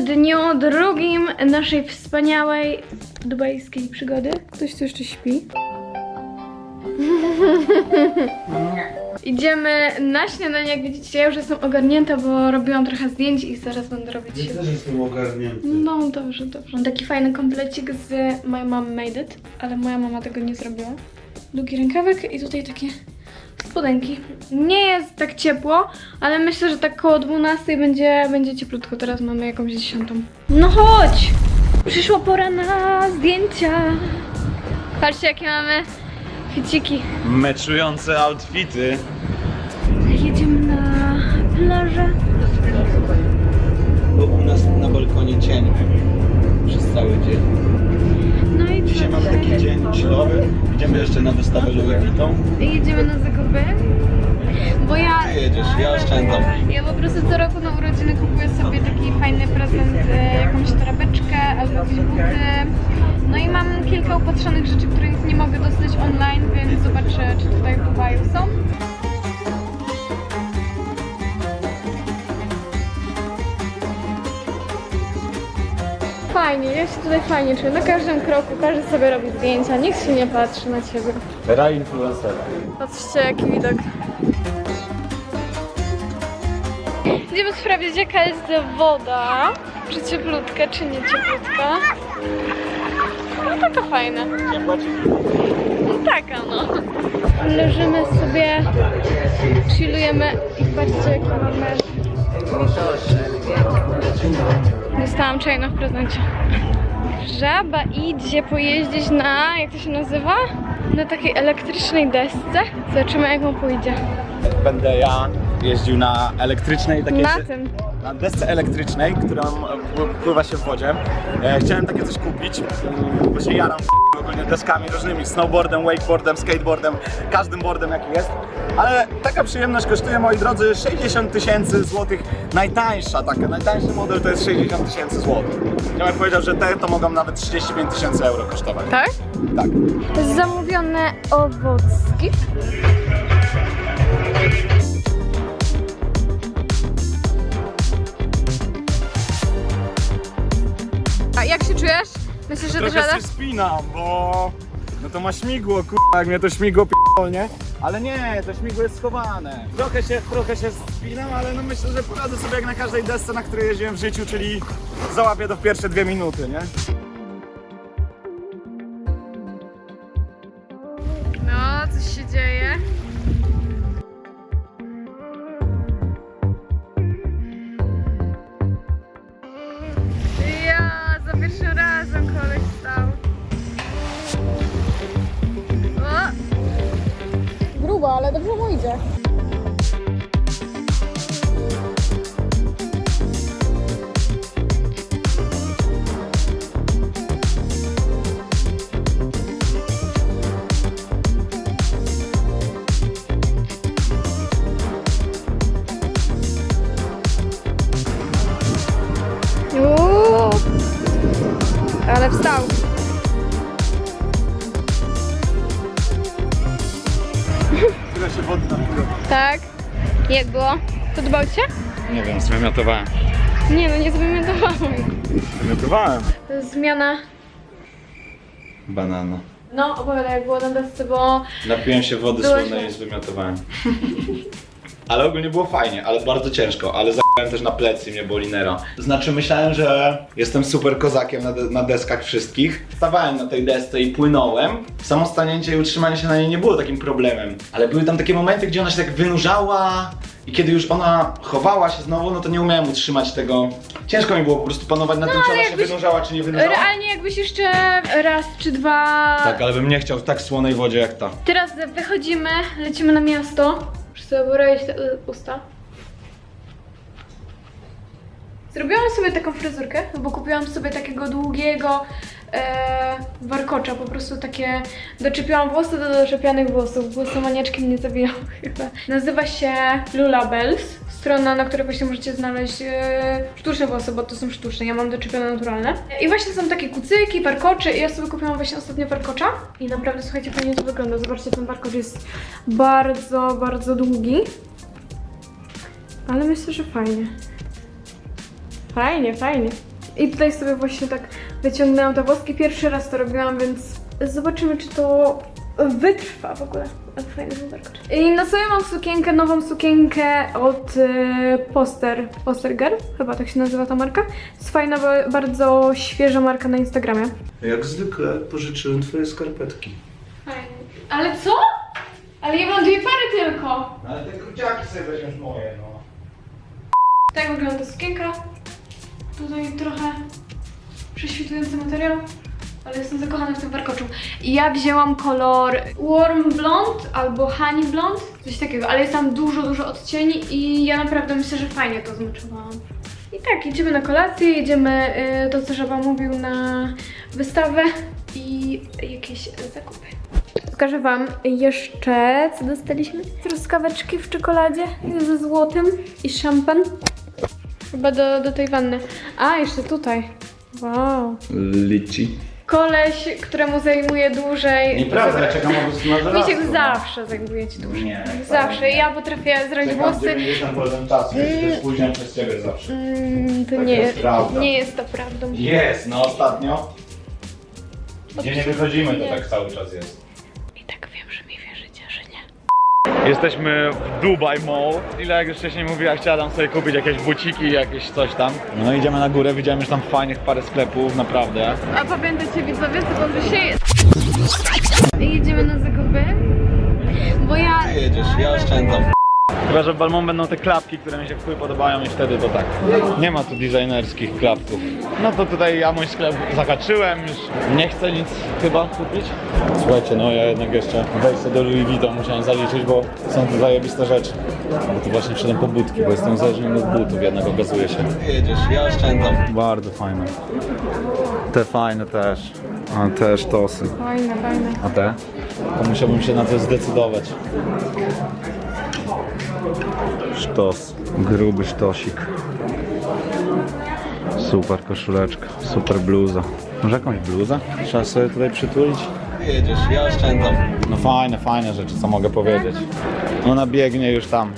w dniu drugim naszej wspaniałej dubajskiej przygody. Ktoś tu jeszcze śpi? Idziemy na śniadanie, jak widzicie, ja już jestem ogarnięta, bo robiłam trochę zdjęć i zaraz będę robić. Ja też jestem ogarnięty. No dobrze, dobrze. Mam taki fajny komplecik z My Mom Made It, ale moja mama tego nie zrobiła. Długi rękawek i tutaj takie spodenki. Nie jest tak ciepło, ale myślę, że tak koło 12 będzie, będzie cieplutko. Teraz mamy jakąś 10. No chodź! Przyszła pora na zdjęcia. Patrzcie jakie mamy chwyciki. Meczujące outfity. Jedziemy na plażę. Bo u nas na balkonie cień. Przez cały dzień. No i Dzisiaj mamy taki dzień chillowy. Idziemy jeszcze na wystawę Vuitton. Jedziemy na zakupy. Bo ja. Ty jedziesz, ja oszczędzam. Ja po prostu co roku na urodziny kupuję sobie taki fajny prezent, e, jakąś torebeczkę albo jakieś buty. No i mam kilka upatrzonych rzeczy, których nie mogę dostać online, więc zobaczę, czy tutaj w Dubaju są. Fajnie, ja się tutaj fajnie czuję. Na każdym kroku każdy sobie robi zdjęcia, nikt się nie patrzy na ciebie. Era influencer. Patrzcie jaki widok. Idziemy sprawdzić jaka jest woda. Czy cieplutka, czy nie cieplutka. No taka fajna. No taka no. Leżymy sobie, chillujemy i patrzcie jakie mamy Dostałam czajno w prezencie. Żaba idzie pojeździć na, jak to się nazywa? Na takiej elektrycznej desce. Zobaczymy jak mu pójdzie. Będę ja jeździł na elektrycznej takiej... Na tym. Na desce elektrycznej, która m- pływa się w wodzie. E, chciałem takie coś kupić, mm, bo się jaram ogólnie deskami różnymi, snowboardem, wakeboardem, skateboardem, każdym boardem jaki jest. Ale taka przyjemność kosztuje, moi drodzy, 60 tysięcy złotych. Najtańsza taka, najtańszy model to jest 60 tysięcy złotych. Ziomek powiedział, że te to mogą nawet 35 tysięcy euro kosztować. Tak? Tak. Zamówione owocki. A jak się czujesz? Myślisz, że dasz Trochę się spinam, bo no to ma śmigło, kurwa, jak mnie to śmigło p***olnie. Ale nie, to śmigło jest schowane. Trochę się, trochę się spinam, ale no myślę, że poradzę sobie jak na każdej desce, na której jeździłem w życiu, czyli załapię to w pierwsze dwie minuty, nie? No, coś się dzieje. Pierwszym razem koleś stał. O! Grubo, ale dobrze mu idzie. Tak. Jak było? Podobał Ci się? Nie wiem, zwymiontowałem. Nie no, nie. To jest zmiana. Banana. No, opowiadaj jak było na desce, bo Napiłem się wody Byłeś- słodnej i zwymiotowałem. Ale ogólnie było fajnie, ale bardzo ciężko, ale zająłem też na plecy i mnie boli nera. Znaczy myślałem, że jestem super kozakiem na, de- na deskach wszystkich. Stawałem na tej desce i płynąłem. Samo stanięcie i utrzymanie się na niej nie było takim problemem. Ale były tam takie momenty, gdzie ona się tak wynurzała i kiedy już ona chowała się znowu, no to nie umiałem utrzymać tego. Ciężko mi było po prostu panować nad tym, czy ona się wynurzała, czy nie wynurzała. realnie jakbyś jeszcze raz czy dwa... Tak, ale bym nie chciał w tak słonej wodzie jak ta. Teraz wychodzimy, lecimy na miasto. Muszę sobie porobić te usta. Zrobiłam sobie taką fryzurkę, bo kupiłam sobie takiego długiego e, warkocza, po prostu takie doczepiłam włosy do doczepianych włosów, włosomaniaczki mnie zabijały chyba. Nazywa się Lulabels, strona, na której właśnie możecie znaleźć e, sztuczne włosy, bo to są sztuczne, ja mam doczepione naturalne. I właśnie są takie kucyki, warkocze i ja sobie kupiłam właśnie ostatnio warkocza i naprawdę, słuchajcie, fajnie to wygląda. Zobaczcie, ten warkocz jest bardzo, bardzo długi, ale myślę, że fajnie. Fajnie, fajnie. I tutaj sobie właśnie tak wyciągnęłam te włoski. Pierwszy raz to robiłam, więc zobaczymy, czy to wytrwa w ogóle. Fajny był warkocz. I na sobie mam sukienkę, nową sukienkę od y, Poster, Poster Girl, chyba tak się nazywa ta marka. Jest fajna, ba- bardzo świeża marka na Instagramie. Jak zwykle pożyczyłem twoje skarpetki. Fajnie. Ale co? Ale ja mam dwie pary tylko. Ale te kruciaki sobie weźmiesz moje, no. Tak wygląda sukienka. Tutaj trochę prześwitujący materiał, ale jestem zakochana w tym warkoczu. I ja wzięłam kolor Warm Blond albo Honey Blond, coś takiego, ale jest tam dużo, dużo odcieni i ja naprawdę myślę, że fajnie to zmyczowałam. I tak, jedziemy na kolację, jedziemy y, to, co Żaba mówił, na wystawę i jakieś zakupy. Pokażę Wam jeszcze, co dostaliśmy. Truskaweczki w czekoladzie ze złotym i szampan. Chyba do, do tej wanny. A, jeszcze tutaj. Wow. Lici. Koleś, któremu zajmuje dłużej. Nieprawda, ja czekam na żelazko. Misiek zawsze zajmuje ci dłużej. Nie, Zawsze. nie. Ja potrafię zrobić Czekam włosy. 90% czasu, się spóźniam przez ciebie zawsze. Mm, to Taka nie, jest prawda. nie jest to prawdą. Jest, no ostatnio. Gdzie nie wychodzimy, to Nie. tak cały czas jest. Jesteśmy w Dubai Mall. Ile jak już wcześniej mówiła, chciałam sobie kupić jakieś buciki, jakieś coś tam. No idziemy na górę, widziałem już tam fajnych parę sklepów, naprawdę. A pamiętacie widzowie, co się jest? Jedziemy na zakupy. Bo ja. jedziesz, ja oszczędzam. Chyba, że w Balmont będą te klapki, które mi się w chuj podobają i wtedy to tak. Nie ma tu designerskich klapków. No to tutaj ja mój sklep zahaczyłem, już nie chcę nic chyba kupić. Słuchajcie, no ja jednak jeszcze wejście do Louis Vuitton musiałem zaliczyć, bo są tu zajebiste rzeczy. Bo tu właśnie przyszedłem po butki, bo jestem uzależniony od butów, jednak okazuje się. Jedziesz, ja oszczędzam. Bardzo fajne. Te fajne też. A też tosy. Fajne, fajne. A te? To musiałbym się na to zdecydować. Sztos. Gruby sztosik. Super koszuleczka, super bluza. Może jakąś bluzę? Trzeba sobie tutaj przytulić? Jedziesz, ja oszczędzam. No fajne, fajne rzeczy, co mogę powiedzieć. Ona biegnie już tam.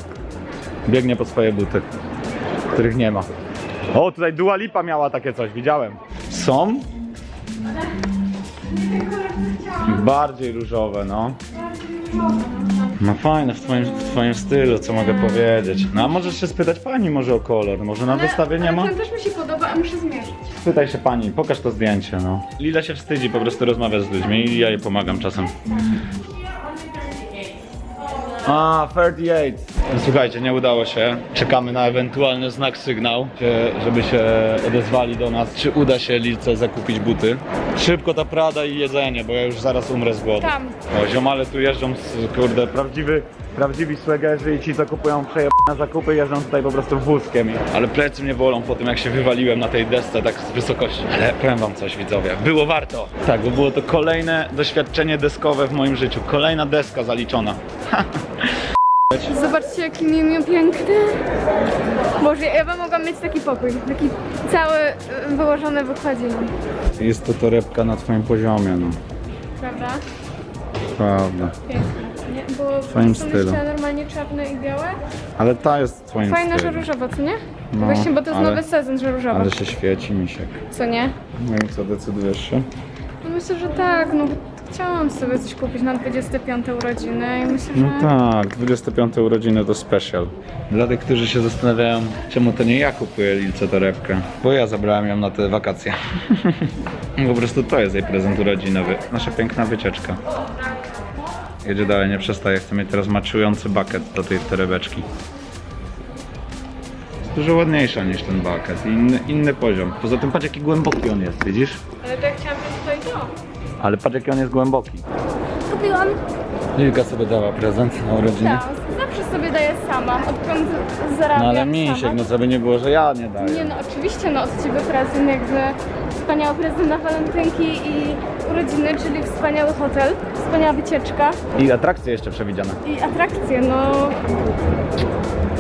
Biegnie po swoje buty, których nie ma. O, tutaj Dua Lipa miała takie coś, widziałem. Są? Bardziej różowe, no. No fajne, w twoim, w twoim stylu, co mogę powiedzieć. No a możesz się spytać pani może o kolor, może na wystawie nie ma? Ten też mi się podoba, a muszę zmierzyć. Spytaj się pani, pokaż to zdjęcie, no. Lila się wstydzi po prostu rozmawiać z ludźmi i ja jej pomagam czasem. A, 38. Słuchajcie, nie udało się. Czekamy na ewentualny znak, sygnał, żeby się odezwali do nas, czy uda się Lilce zakupić buty. Szybko ta Prada i jedzenie, bo ja już zaraz umrę z głodu. Tam. O, ziomale tu jeżdżą, z, kurde, prawdziwy, prawdziwi swegerzy i ci, co kupują przejebane zakupy, jeżdżą tutaj po prostu wózkiem. Ale plecy mnie bolą po tym, jak się wywaliłem na tej desce tak z wysokości. Ale powiem wam coś, widzowie, było warto. Tak, bo było to kolejne doświadczenie deskowe w moim życiu. Kolejna deska zaliczona. Zobaczcie, jaki Miu piękny. Boże, ja bym mogła mieć taki pokój. Taki cały y, wyłożony wychodzi nam. Jest to torebka na twoim poziomie, no. Prawda? Prawda. Piękne. Twoim są stylu. normalnie czarne i białe. Ale ta jest w twoim Fajne, że stylu. różowo, co nie? No, Właśnie, bo to jest ale- nowy sezon, że różowo. Ale się świeci, misiek. Co nie? No i co, decydujesz się? No myślę, że tak, no chciałam sobie coś kupić na 25 urodziny i myślę, że... No tak, 25 urodziny to special. Dla tych, którzy się zastanawiają, czemu to nie ja kupuję Lilce torebkę, bo ja zabrałem ją na te wakacje. po prostu to jest jej prezent urodzinowy. Nasza piękna wycieczka. Jedzie dalej, nie przestaje. Chcę mieć teraz maczujący bucket do tej torebeczki. Jest dużo ładniejsza niż ten bucket. Inny, inny poziom. Poza tym patrz jaki głęboki on jest, widzisz? Ale to ja chciałam mieć tutaj to. Ale patrz jaki on jest głęboki. Kupiłam. Lilka sobie dała prezent na urodziny. Tak, zawsze sobie daję sama, odkąd zarabiam No ale sama. misiek, no co by nie było, że ja nie daję. Nie no, oczywiście no od Ciebie prezent, jakby wspaniały prezent na walentynki i urodziny, czyli wspaniały hotel, wspaniała wycieczka I atrakcje jeszcze przewidziane. i atrakcje, no...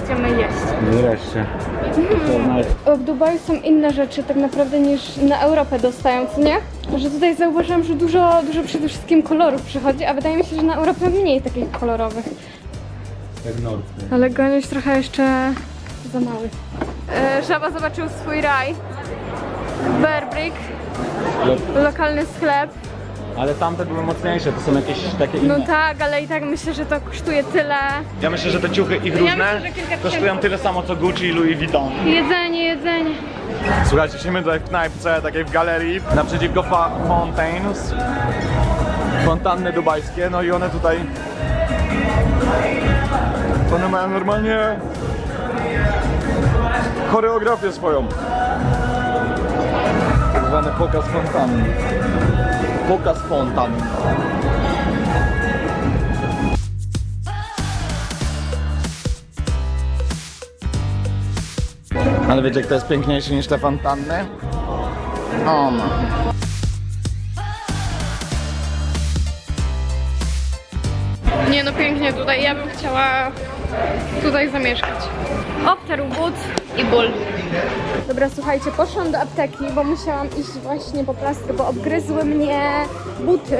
Chcemy jeść. Wreszcie. W Dubaju są inne rzeczy tak naprawdę niż na Europę dostają, co nie? Że tutaj zauważyłam, że dużo, dużo przede wszystkim kolorów przychodzi, a wydaje mi się, że na Europę mniej takich kolorowych. Jak Nord. Ale goniuś trochę jeszcze za mały. E, Żaba zobaczył swój raj. Berbrick, lokalny sklep. Ale tamte były mocniejsze, to są jakieś takie No inne. tak, ale i tak myślę, że to kosztuje tyle. Ja myślę, że te ciuchy ich Ja różne myślę, że kilka kosztują tysięcy. tyle samo co Gucci i Louis Vuitton. Jedzenie, jedzenie. Słuchajcie, siedzimy tutaj w knajpce, takiej w galerii, naprzeciwko fa- fountains. Fontanny dubajskie, no i one tutaj... One mają normalnie... choreografię swoją. Zwany pokaz fontanny. Pokaz fontan. Ale wiecie, kto jest piękniejszy niż te fontanny? On. Nie no pięknie tutaj, ja bym chciała tutaj zamieszkać. Obtarł but i ból. Dobra, słuchajcie, poszłam do apteki, bo musiałam iść właśnie po plastry, bo obgryzły mnie buty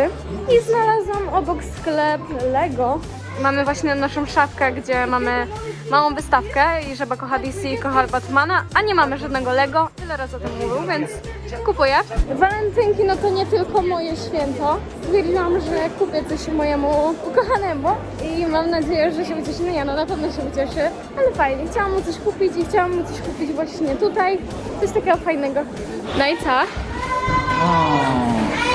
i znalazłam obok sklep Lego. Mamy właśnie naszą szafkę, gdzie mamy małą wystawkę i Żaba kocha DC i kocha Batmana, a nie mamy żadnego Lego. Tyle razy o tym mówił, więc kupuję. Walentynki no to nie tylko moje święto. Stwierdziłam, że kupię coś mojemu ukochanemu i mam nadzieję, że się ucieszy. No ja no na pewno się ucieszy, ale fajnie. Chciałam mu coś kupić i chciałam mu coś kupić właśnie tutaj. Coś takiego fajnego. No i co?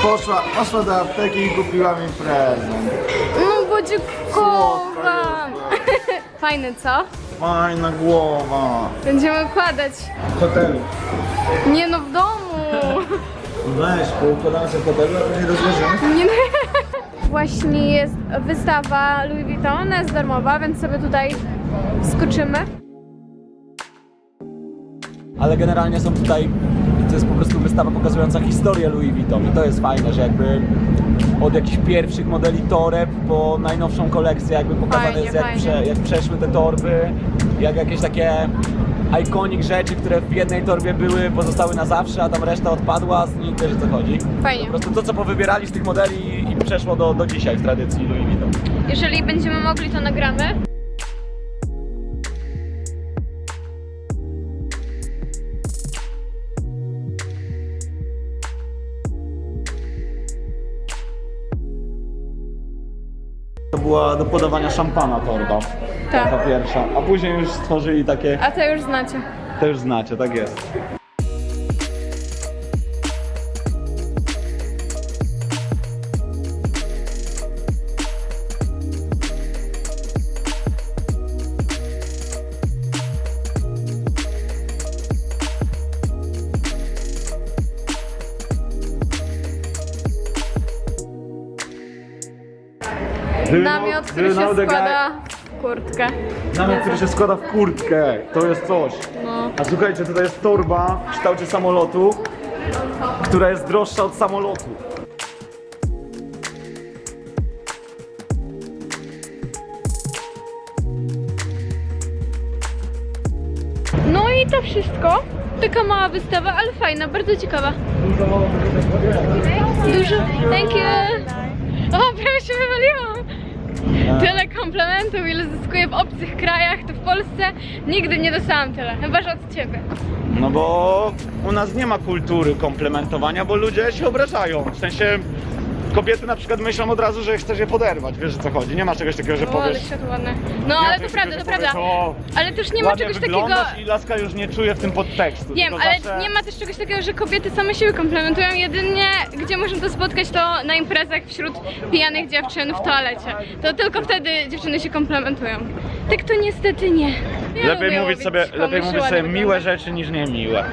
Poszła, poszła do apteki i kupiła mi prezent. No bo dziękowałam. Fajny, co? Fajna głowa. Będziemy układać. W hotelu. Nie no, w domu. Weź, poukładamy sobie w hotelu, a później rozłożymy. Nie. Właśnie jest wystawa Louis Vuitton, ona jest darmowa, więc sobie tutaj skoczymy. ale generalnie są tutaj, to jest po prostu wystawa pokazująca historię Louis Vuitton i to jest fajne, że jakby od jakichś pierwszych modeli toreb po najnowszą kolekcję jakby pokazane Fajnie, jest jak, fajnie. prze, jak przeszły te torby, jak jakieś takie iconic rzeczy, które w jednej torbie były, pozostały na zawsze, a tam reszta odpadła, z nich wiesz o co chodzi. Fajnie. Po prostu to co powybierali z tych modeli i przeszło do, do dzisiaj w tradycji Louis Vuitton. Jeżeli będziemy mogli, to nagramy. To była do podawania szampana torba. Tak. Taka pierwsza. A później już stworzyli takie... A to już znacie. To już znacie, tak jest. Namiot, który się składa w kurtkę. Namiot, który się składa w kurtkę. To jest coś. No. A słuchajcie, tutaj jest torba w kształcie samolotu, która jest droższa od samolotu. No i to wszystko. Taka mała wystawa, ale fajna, bardzo ciekawa. Dużo. Thank you. O, prawie się wywaliłam. Tyle komplementów, ile zyskuję w obcych krajach, to w Polsce nigdy nie dostałam tyle. Chyba, że od ciebie. No bo u nas nie ma kultury komplementowania, bo ludzie się obrażają. W sensie kobiety na przykład myślą od razu, że chcesz je poderwać, wiesz o co chodzi. Nie ma czegoś takiego, że O, ale powiesz... światło ładne. No, nie ma ale to czegoś prawda, takiego, to że prawda. powiesz, O, Ale też nie ma ładnie czegoś takiego... wyglądasz i laska już nie czuje w tym podtekstu. Wiem, tylko ale zawsze... nie ma też czegoś takiego, że kobiety same siebie komplementują. Jedynie, gdzie można to spotkać, to na imprezach wśród pijanych dziewczyn w toalecie. To tylko wtedy dziewczyny się komplementują. Tak to niestety nie. Ja Lepiej mówić sobie, komuś, lepiej że mówić ładnie sobie miłe rzeczy niż niemiłe.